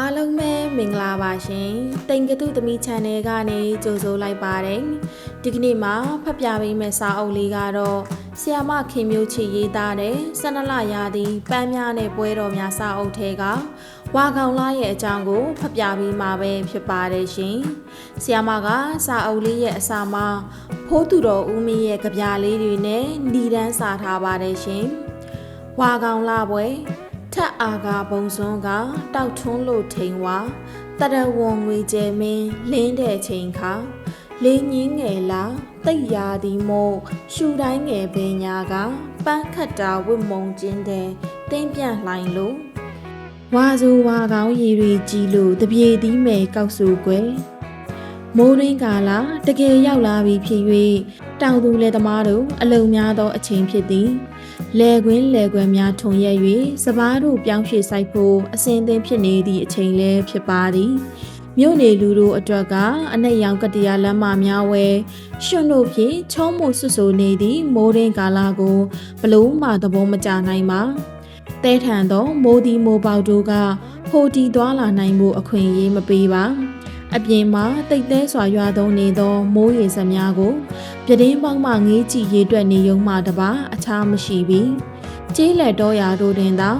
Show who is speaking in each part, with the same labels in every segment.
Speaker 1: အားလုံးပဲမင်္ဂလာပါရှင်။တိမ်ကတုသမီး channel ကနေကြိုဆိုလိုက်ပါတယ်။ဒီကနေ့မှာဖတ်ပြပေးမယ့်စာအုပ်လေးကတော့ဆီယာမခင်မျိုးချီရေးသားတဲ့ဆန္ဒလရာသီပန်းများနဲ့ပွဲတော်များစာအုပ်ထဲကဝါကောင်လာရဲ့အကြောင်းကိုဖတ်ပြပေးမှာပဲဖြစ်ပါတယ်ရှင်။ဆီယာမကစာအုပ်လေးရဲ့အစာမှာဖိုးသူတော်ဦးမင်းရဲ့ကြပြလေးတွေနဲ့ဏီတန်းစာထားပါတယ်ရှင်။ဝါကောင်လာပွဲ ထက်အာကဘုံစွန်းကတောက်ထွန်းလို့ထိန်ဝါတရဝံငွေကျဲမင်းလင်းတဲ့ချိန်ခါလင်းငင်းငယ်လာတိတ်ရာဒီမို့ရှူတိုင်းငယ်ပင်ညာကပန်းခတ်တာဝစ်မုံကျင်းတဲ့တင်းပြန့်လှိုင်လို့ဝါစုဝါကောင်းရီရီကြီးလို့တပြေသီးမယ်ကောက်စုကွယ်မိုးရင်းကာလာတကယ်ရောက်လာပြီဖြစ်၍တောင်သူလယ်သမားတို့အလုံများသောအချိန်ဖြစ်သည် လဲကွင်းလဲကွယ်များထုံရက်၍စပားတို့ပြောင်းရွှေ့ဆိုင်ဖို့အစဉ်အသင့်ဖြစ်နေသည့်အချိန်လည်းဖြစ်ပါသည်မြို့နေလူတို့အတွက်ကအနက်ရောင်ကတရားလမ်းမများဝဲရှင်တို့ဖြင့်ချောမှုဆွဆူနေသည့်မိုးရင်းကာလာကိုဘလို့မှသဘောမကျနိုင်ပါတဲထန်သောမိုးဒီမိုးပေါတို့ကဟိုတီသွားလာနိုင်မှုအခွင့်အရေးမပေးပါ အပြင်မှာတိတ်သေးစွာရွာသွန်းနေသောမိုးရေစများကိုပြတင်းပေါင်းမှငေးကြည့်ရေးတွက်နေုံမှတပါအခြားမရှိပြီကျေးလက်တော်ရာတို့တွင်သာ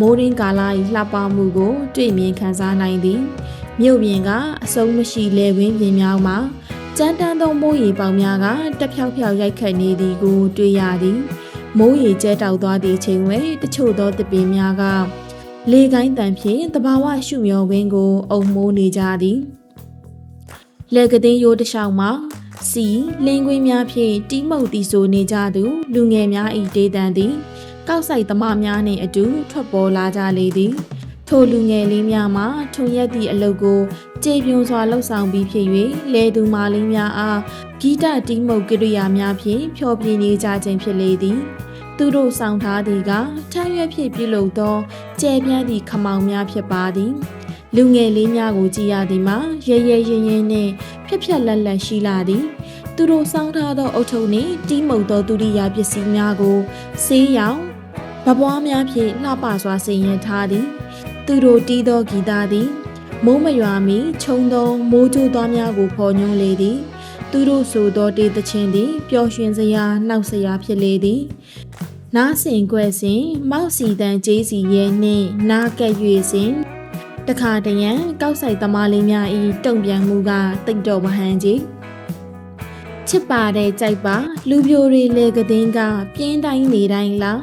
Speaker 1: မိုးရင်းကာလာ၏လှပမှုကိုတွေ့မြင်ခံစားနိုင်သည်မြို့ပြင်ကအစုံမရှိလေဝင်းပြင်များမှာကြမ်းတမ်းသောမိုးရေပေါင်များကတက်ဖြောက်ဖြောက်ရိုက်ခတ်နေသည်ကို တွေ့ရသည်မိုးရေကျဲတောက်သွားသည့်အချိန်ဝဲတချို့သောတပင်များကလေကိုင်းတန်ဖြင့်တဘာဝရှုမျောဝင်းကို အုံမိုးနေကြသည် လေကတဲ့ရိုးတလျှောက်မှာစီလင်းကွင်းများဖြင့်တီးမှုတ်တီဆိုနေကြသူ လူငယ်များ၏ဒေသန်သည် ကောက်ဆိုင်သမားများနှင့်အတူထွက်ပေါ်လာကြလေသည် ထိုလူငယ်လေးများမှထုံရက်သည့်အလုပ်ကိုကြေပြွန်စွာလှုပ်ဆောင်ပြီးဖြစ်၍လဲသူမာလေးများအားဂီတတီးမှုတ်ကိရိယာများဖြင့်ဖျော်ပြနေကြခြင်းဖြစ်လေသည်သူတို့ဆောင်ထားသည်ကထမ်းရွက်ဖြစ်ပြုလုပ်သောကျဲပြန့်သည့်ခမောင်များဖြစ်ပါသည် လူငယ်လေးများကိုကြည်ရသည်မှာရဲရဲရင်ရင်နှင့်ဖြက်ဖြက်လက်လက်ရှိလာသည်သူတို့စောင်းထားသောအုတ်ထုပ်နှင့်တီးမှုတ်သောဒုတိယပစ္စည်းများကိုဆေးရောင်ဗပွားများဖြင့်လှပစွာဆင်ရင်ထားသည် သူတို့တီးသောဂီတသည်မိုးမရွာမီခြုံသောမိုးကြိုးသွားများကိုဖော်ညွှန်းလေသည် သူတို့ဆိုသောတေးသချင်းသည်ပျော်ရွှင်စရာနှောက်စရာဖြစ်လေသည်နားစင်ကွယ်စဉ်မောက်စီတန်ကျေးစီရဲနှင့်နားကက်၍စဉ် တခါတရံကောက်ဆိုင်သမားလေးများဤတုံပြန်မှုကတိတ်တော်မဟန်ကြီးချစ်ပါတဲ့ကြိုက်ပါ လူပြိုတွေလေကတဲ့ကပြင်းတိုင်းနေတိုင်းလား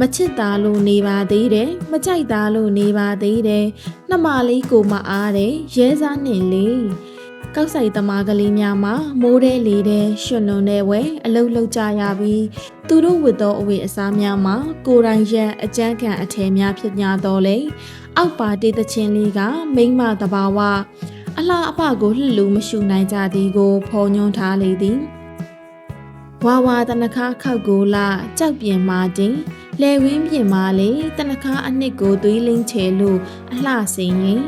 Speaker 1: မချစ်တာလို့နေပါသေးတယ်မကြိုက်တာလို့နေပါသေးတယ်နှမလေးကိုမအားတယ်ရဲစားနဲ့လေ ကောက်ဆိုင်သမားကလေးများမှာမိုးတဲ့လေတဲ့ရှင်လွန်တဲ့ဝဲအလုတ်လုတ်ကြရပြီးသူတို့ဝတ်သောအဝတ်အစားများမှာကိုယ်တိုင်ရက်အကြမ်းခံအထည်များဖြစ်냐တော့လေအောက်ပါတေးသချင်းလေးကမိမ့်မတဘာဝအလှအပကိုလှလူမရှုနိုင်ကြသည်ကိုဖော်ညွှန်းထားလေသည်ဝါဝါတနခါခောက်ကိုလာကြောက်ပြင်မာတင်လဲဝင်းပြင်မာလေတနခါအနှစ်ကိုသွေးလင်းချေလို့အလှစင်ရင်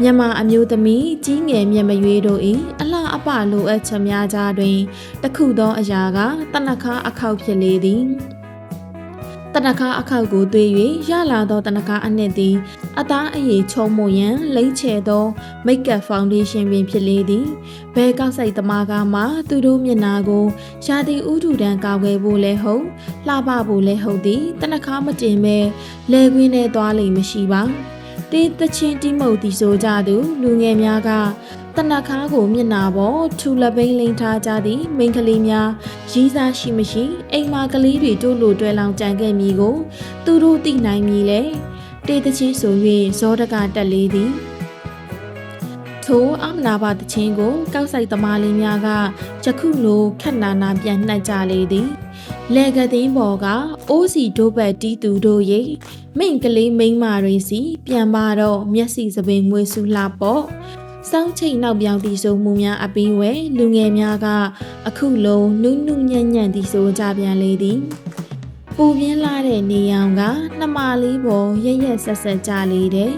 Speaker 1: မြန်မာအမျိုးသမီးကြီးငယ်မျက်မရွေးတို့၏အလှအပလိုအပ်ချက်များကြားတွင်တခုသောအရာကတနခါအခောက်ဖြစ်လေသည်တနခါအခောက်ကိုသွေး၍ရလာသောတနခါအနှစ်သည်အသားအရည်ချုံမှုရန်လိမ့်ချဲသောမိတ်ကပ်ဖောင်ဒေးရှင်းပင်ဖြစ်လေသည်ဘဲကောက်ဆိုင်သမားကမှသူတို့မျက်နာကိုရာသီဥတုတန်းကောက်ွယ်ဖို့လဲဟုတ်လှပဖို့လဲဟုတ်သည်တနခါမတင်ပဲလဲကွင်းနဲ့သွားလိမ့်မရှိပါ တေးသချင်းတိမုတ်တီဆိုကြသူလူငယ်များကတနခါကိုမျက်နာပေါ်ထူလပိန်လိန်ထားကြသည့်မိန်းကလေးများရီးစားရှိမရှိအိမ်မာကလေးတွေတို့လိုတွဲလောင်ကြံခဲ့မိကို သူတို့သိနိုင်မည်လေတေးသချင်းဆို၍ဇောတကတက်လေးသည် ထိုအမနာပါတချင်းကို ကောက်ဆိုင်သမားလေးများကယခုလိုခက်နာနာပြန်နှက်ကြလေသည်လေကသိန်းပေါ်ကအိုးစီဒိုးဘက်တီးသူတို့ရိမိန်ကလေးမိန်းမတွေစီ ပြန်ပါတော့မျက်စိစပင်ငွေစုလှပေါ့စောင်းချိတ်နောက်ပြောင်တီဆိုမှုများအပီးဝဲလူငယ်များက အခုလုံးနုနုညံ့ညံ့တီဆိုကြပြန်လေသည်ပူပြင်းလာတဲ့နေရောင်ကနှမလေးပေါ်ရရက်ဆက်ဆက်ကြလေတဲ့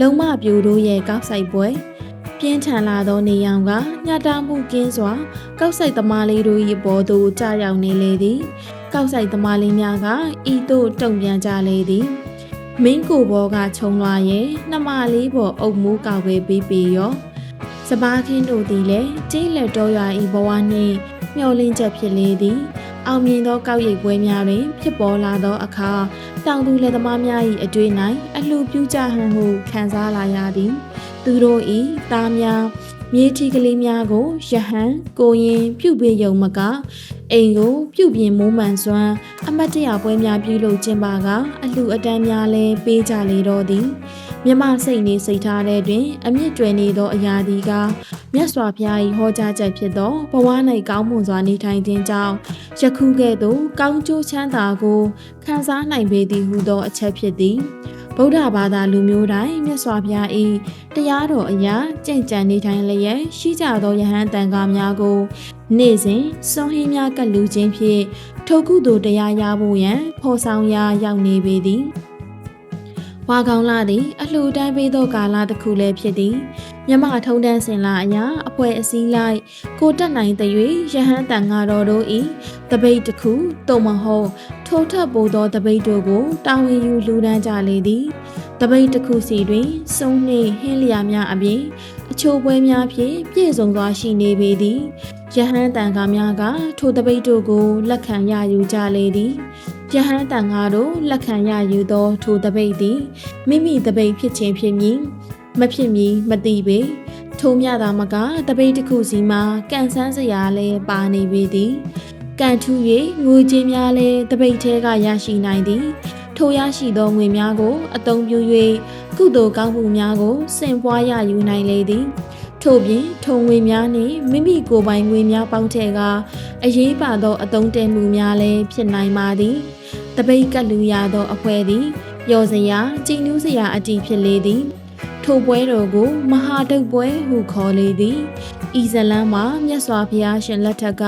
Speaker 1: လုံမပြိုတို့ရဲ့ကောက်ဆိုင်ပွဲ ပြင်းထန်လာသောနေရောင်ကညတာမှုကင်းစွာ ကောက်ဆိုင်သမားလေးတို့၏ဘောသို့ကြာရောက်နေလေသည် ကောက်ဆိုင်သမားလေးများကဤသို့တုံပြန်ကြလေသည်မင်းကိုဘောကခြုံလွာရဲ့နှမလေးပေါ်အုပ်မူးကောက်ပဲပေးပေရောစပားခင်းတို့သည်လည်းကျေးလက်တော်ရွာဤဘဝနှင့်မျောလင်းချက်ဖြစ်လေသည် အောင်မြင်သောကောက်ရိပ်ပွဲများတွင် ဖြစ်ပေါ်လာသောအခါတောင်သူလက်သမားများ၏အတွေ့၌အလှပြုကြဟန်ဟုခံစားလာရသည် သူတို့၏သားများမြေထီကလေးများကိုယဟန်ကိုရင်ပြုတ်ပေးယုံမကအိမ်ကိုပြုတ်ပြင်းမိုးမှန်စွမ်းအမတ်တရပွဲများပြုလုပ်ခြင်းပါကအလှအတန်းများလဲပေးကြလေတော့သည်မြမစိတ်နေစိတ်ထားတဲ့တွင် အမြင့်တွယ်နေသောအရာဒီကမြတ်စွာဘုရား၏ဟောကြားချက်ဖြစ်သောဘဝ၌ကောင်းမွန်စွာနေထိုင်ခြင်းကြောင့်ယခုကဲ့သို့ကောင်းကျိုးချမ်းသာကိုခံစားနိုင်ပေသည်ဟုသောအချက်ဖြစ်သည် ဗုဒ္ဓဘာသာလူမျိုးတိုင်းမြတ်စွာဘုရား၏တရားတော်အရာကြင်ကြံနေထိုင်လျက်ရှိကြသောယဟန်တန်ခါများကိုနေ့စဉ်စွန်ဟင်းများကလူချင်းဖြင့်ထိုကုသိုလ်တရားရဖို့ရန်ဖော်ဆောင်ရာရောက်နေပေသည် ဝါကောင်လာသည်အလှူဒန်းပေးသောကာလတစ်ခုလည်းဖြစ်သည်မြမထုံတန်းစင်လာအရာအဖွဲအစည်းလိုက်ကိုတက်နိုင်တဲ့၍ရဟန်းတန်ဃာတော်တို့၏တပိတ်တစ်ခုတုံမဟုတ်ထိုထပ်ပို့သောတပိတ်တို့ကိုတာဝန်ယူလူဒန်းကြလေသည်တပိတ်တစ်ခုစီတွင်စုံနှင့်ဟင်းလျာများအပြင်အချို့ပွဲများဖြင့်ပြည့်စုံစွာရှိနေပေသည်ယဟန်တန်ဃာများကထိုတပိတ်တို့ကိုလက်ခံရယူကြလေသည် ယဟန်တန်ဃာတို့လက်ခံရယူသောထိုတပိတ်သည်မိမိတပိတ်ဖြစ်ခြင်းဖြစ်မည်မဖြစ်မီမသိပေထိုမြတာမကတပိတ်တစ်ခုစီမှာကန်ဆန်းစရာလဲပါနေပေသည်ကန်ထူ၍ငွေကြေးများလဲတပိတ်ထဲကရရှိနိုင်သည်ထိုရရှိသောငွေများကို အသုံးပြု၍ကုသိုလ်ကောင်းမှုများကိုစင်ပွားရယူနိုင်လေသည် ထို့ပြင်ထုံငွေများနှင့်မိမိကိုယ်ပိုင်ငွေများပေါင်းထည့်ကအရေးပါသောအသုံးတည့်မှုများလည်းဖြစ်နိုင်ပါသည်တပိတ်ကလူရသောအဖွဲသည်ရောစရာကြည်နူးစရာအတီဖြစ်လေသည်ထိုပွဲတော်ကိုမဟာဒုတ်ပွဲဟုခေါ်လေသည်ဤဇလန်းမှာမြတ်စွာဘုရားရှင်လက်ထက်က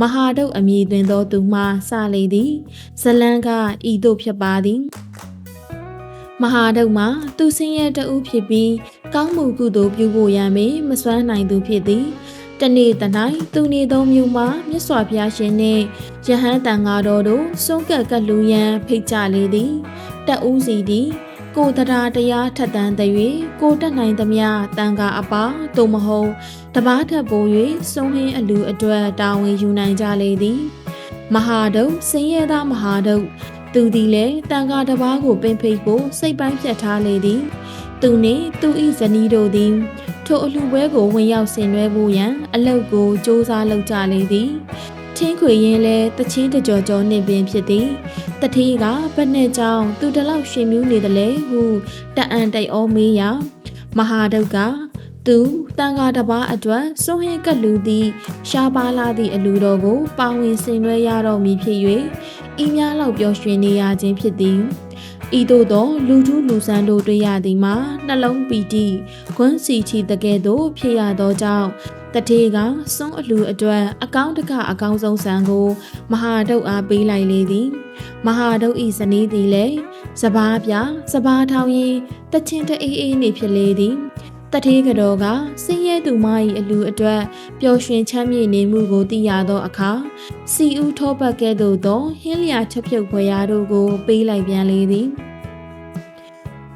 Speaker 1: မဟာဒုတ်အမည်သွင်းသောသူမှစလေသည်ဇလန်းကဤသို့ဖြစ်ပါသည် မဟာဒုတ်မှာသူဆင်းရဲတဦးဖြစ်ပြီးကောင်းမှုကုသိုလ်ပြုဖို့ရန်မေမစွမ်းနိုင်သူဖြစ်သည်တနေ့တနိုင်သူနေသောမြို့မှာမြတ်စွာဘုရားရှင်နှင့်ယဟန်တန်ဃာတော်တို့စွန့်ကပ်ကလူရန်ဖိတ်ကြလေသည်တဦးစီသည် ကိုတရားတရားထက်တန်သည်၍ကိုတက်နိုင်သမျှတန်ခါအပါသို့မဟုတ်တပားထက်ပို၍စုံဟင်းအလူအတွက်တာဝန်ယူနိုင်ကြလေသည် မဟာဒုတ်စင်ရသောမဟာဒုတ် သူသည်လည်းတန်ခါတပားကိုပင်ဖိတ်ဖို့စိတ်ပိုင်းဖြတ်ထားလေသည်သူနှင့်သူ၏ဇနီးတို့သည်ထိုအလှပွဲကိုဝင်ရောက်ဆင်နွှဲဖို့ရန်အလုတ်ကိုစ조사လုပ်ကြလေသည်ထင်းခွေရင်လဲတချင်းတကြောကြောနှင့်ပင်ဖြစ်သည်တတိကဘယ်နဲ့ကြောင့်သူတလောက်ရှင်မြူးနေတယ်လဲဟုတအံတိတ်ဩမေးရမဟာဒုက္ခ သူတန်ဃာတပါအတွက်စိုးဟင်းကလူသည် ရှားပါလာသည့်အလူတော်ကို ပါဝင်ဆင်နွှဲရတော့မည်ဖြစ်၍ဤများလောက်ပျော်ရွှင်နေရခြင်းဖြစ်သည်ဤသို့သောလူထုလူဆန်းတို့တွေ့ရသည်မှာနှလုံးပီတိဂွန်းစီချီတကဲ့သို့ဖြစ်ရသောကြောင့်တထေကစွန်းအလူအတွက်အကောင့်တကအကောင်းဆုံးဆန်ကို မဟာဒုတ်အားပေးလိုက်လေသည် မဟာဒုတ်ဤဇနီးသည်လည်းစပားပြစပားထောင်းရင်တချင်းတအေးအေးနေဖြစ်လေသည် တထေးကတော်ကစင်းရဲသူမ၏အလူအတွက်ပျော်ရွှင်ချမ်းမြေ့နေမှုကိုသိရသောအခါစီဦးထောပတ်ကဲ့သို့သောဟင်းလျာချက်ပြုတ်ခွေရာတို့ကိုပေးလိုက်ပြန်လေသည်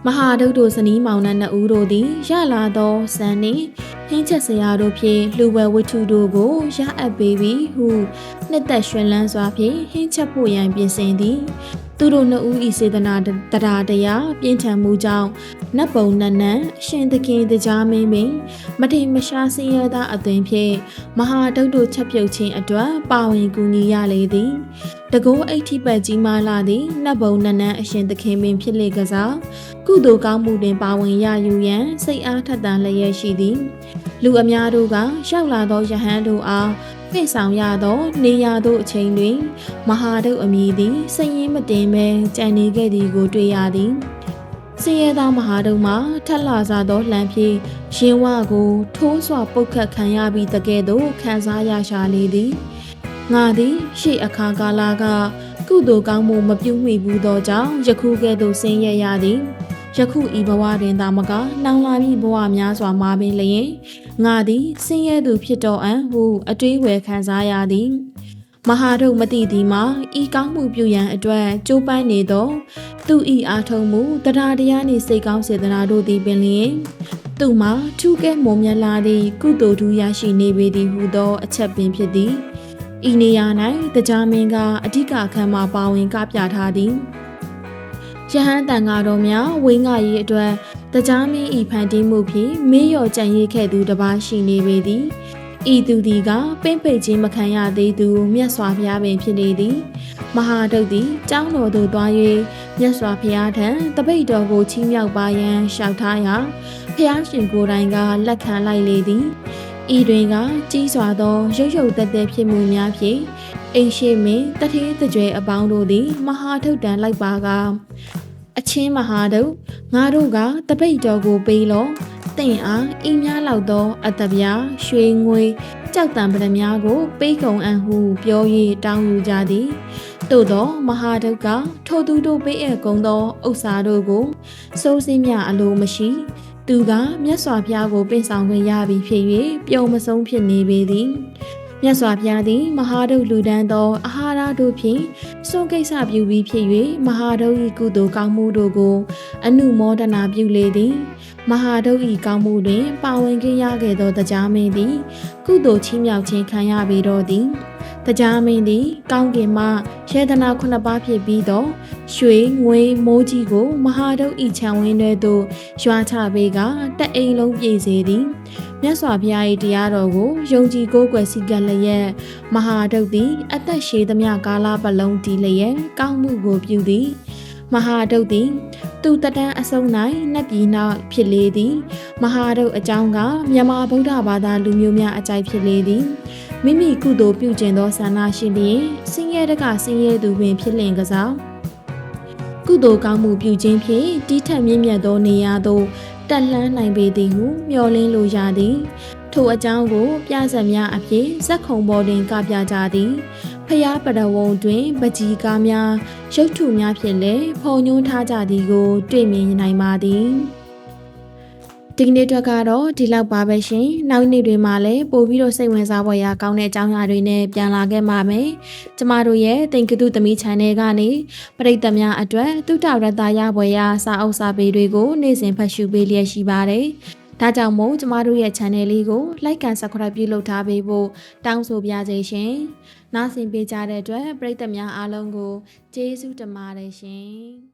Speaker 1: မဟာဒုတ်တို့ဇနီးမောင်နှံနှစ်ဦးတို့သည်ရလာသောစံနှင့်ဟင်းချက်စရာတို့ဖြင့်လှူဝဲဝတ္ထုတို့ကိုရအပ်ပေးပြီးဟုနှစ်သက်ရွှင်လန်းစွာဖြင့်ဟင်းချက်ဖို့ရန်ပြင်ဆင်သည် သူတို့နှစ်ဦးဤစေတနာတရားတရားပြင်းထန်မှုကြောင့်နတ်ပုံနတ်နန်းရှင်သခင်တရားမင်းမင်းမထိမရှားစင်းရသောအသွင်ဖြင့်မဟာတုတ်တို့ချက်ပြုတ်ခြင်းအတွက်ပါဝင်ကူညီရလေသည်တကောအိဋ္ဌိပတ်ကြီးမာလာသည်နတ်ဘုံနန်းနန်းအရှင်သခင်ပင်ဖြစ်လေကစားကုသိုလ်ကောင်းမှုတွင်ပါဝင်ရယူရန်စိတ်အားထက်သန်လျက်ရှိသည် လူအများတို့ကရောက်လာသောယဟန်တို့အား ဖိတ်ဆောင်ရသော နေရာသို့အချိန်တွင် မဟာဒုတ်အမည်သည်စည်ရင်မတင်ပဲကြံနေခဲ့သည်ကိုတွေ့ရသည်စင်ရသားမဟာဒုံမှာထက်လာစားသောလှမ်းဖြင့်ရင်ဝကိုထိုးစွာပုတ်ခတ်ခံရပြီးတကဲ့သို့ခံစားရရှာလေသည်ငါသည်ရှေ့အခါကာလကကုသိုလ်ကောင်းမှုမပြုမိဘူးသောကြောင့်ယခုကဲ့သို့ဆင်းရဲရသည်ယခုဤဘဝတွင်သာမကနောင်လာမည့်ဘဝများစွာမှာပင်လျင် ငါသည်ဆင်းရဲသူဖြစ်တော်အံ့ဟုအတွေးဝယ်ခံစားရသည်မဟာဒုတ်မတိသည်မှာဤကောင်းမှုပြုရန်အတွက်ကြိုးပမ်းနေသောသူသူဤအားထုံမှုတရားတရားနှင့်စိတ်ကောင်းစေတနာတို့သည်ပင်လျင်သူမှာထူးကဲမွန်မြတ်လာသည့်ကုသိုလ်ထူးရရှိနေပေသည်ဟုသောအချက်ပင်ဖြစ်သည်ဤနေရာ၌တရားမင်းကအဓိကအခမ်းမှာပါဝင်ကပြထားသည်ယဟန်တန်ဃာတော်များဝင်းငါရေးအတွက် တရားမင်းဤဖန်တီးမှုဖြင့်မေးလျော်ကြံ့ရည်ခဲ့သူတစ်ပါးရှိနေပေသည်ဤသူဒီကပင့်ပိတ်ခြင်းမခံရသေးသူမြတ်စွာဘုရားပင်ဖြစ်နေသည်မဟာဒုတ်သည်ကျောင်းတော်သို့သွား၍မြတ်စွာဘုရားထံတပိတ်တော်ကိုချီးမြှောက်ပါရန်လျှောက်ထားရာဘုရားရှင်ကိုယ်တိုင်ကလက်ခံလိုက်လေသည်ဤတွင်ကကြီးစွာသောရုပ်ရုပ်သက်သက်ဖြစ်မှုများဖြင့်အိမ်ရှိမင်းတထေးတကြွယ်အပေါင်းတို့သည် မဟာထုတ်တန်လိုက်ပါက အချင်းမဟာတို့ငါတို့ကတပိတ်တော်ကိုပေးလောတင့်အားဤများလောက်သော အတပြားရွှေငွေကြောက်တံပဒများကို ပေးကုန်အံ့ဟုပြော၍တောင်းယူကြသည်သို့သောမဟာဒုက္ခထိုသူတို့ပေးအပ်ကုန်သောဥစ္စာတို့ကိုစိုးစင်းမြအလိုမရှိ သူကမြတ်စွာဘုရားကိုပင့်ဆောင်ခွင့်ရပြီဖြစ်၍ပျော်မဆုံးဖြစ်နေပေသည်မြတ်စွာဘုရားသည် မဟာဒုလူဒန်းသောအာဟာရတို့ဖြင့် စွန့်ကိစ္စပြုပြီးဖြစ်၍မဟာဒု၏ကုသိုလ်ကောင်းမှုတို့ကို အနုမောဒနာပြုလေသည်မဟာဒု၏ကောင်းမှုတွင် ပါဝင်ခြင်းရခဲ့သောတရားမင်းသည် ကုသိုလ်ချီးမြှောက်ခြင်းခံရပေတော့သည် တရားမင်းသည်ကောင်းကင်မှယေဒနာခုနှစ်ပါးဖြစ်ပြီးသောရွှေငွေမိုးကြီးကို မဟာဒု၏ခြံဝင်းထဲသို့ရွာချပေးကတက်အိမ်လုံးပြည့်စေသည်မြတ်စွာဘုရား၏တရားတော်ကိုယုံကြည်ကိုးကွယ်စည်းကပ်လျက်မဟာဒုသည် အသက်ရှည်သမျှကာလပတ်လုံးတည်လျက်ကောင်းမှုကိုပြုသည်မဟာဒုတ်သည်သူတတန်းအစုံ၌နှက်ပြည်နောက်ဖြစ်လေသည် မဟာဒုတ်အကြောင်းကမြန်မာဗုဒ္ဓဘာသာလူမျိုးများအကြိုက်ဖြစ်လေသည် မိမိကုသိုလ်ပြုကျင်သောဆန္ဒရှိလျင်စင်ရဲတကစင်ရဲသူပင်ဖြစ်လင်ကစားကုသိုလ်ကောင်းမှုပြုခြင်းဖြင့်တီးထက်မြင့်မြတ်သောနေရာသို့တက်လှမ်းနိုင်ပေသည်ဟုမျှော်လင့်လိုရသည်ထိုအကြောင်းကို ပြဆက်များအဖြစ်ဇက်ခုံပေါ်တွင်ကပြကြသည်ဖျားပရဝုံတွင်ပကြီးကားများရုပ်ထုများဖြင့်လည်းဖုံညွှန်းထားကြသည်ကို တွေ့မြင်နိုင်ပါသည် ဒီကနေ့အတွက်ကတော့ဒီလောက်ပါပဲရှင်။နောက်နေ့တွေမှာလည်းပို့ပြီးတော့စိတ်ဝင်စားဖို့ရကောင်းတဲ့အကြောင်းအရာတွေနဲ့ပြန်လာခဲ့ပါမယ်။ကျမတို့ရဲ့တင်ကတုသမီး channel ကနေပရိသတ်များအတွက်တုတရတရပွဲရစာအုပ်စာပေတွေကိုနေ့စဉ်ဖတ်ရှုပေးလျက်ရှိပါတယ်။ဒါကြောင့်မို့ကျမတို့ရဲ့ channel လေးကို like and subscribe ပြုလုပ်ထားပေးဖို့တောင်းဆိုပါရစေရှင်။နားဆင်ပေးကြတဲ့အတွက်ပရိသတ်များအားလုံးကိုကျေးဇူးတင်ပါတယ်ရှင်။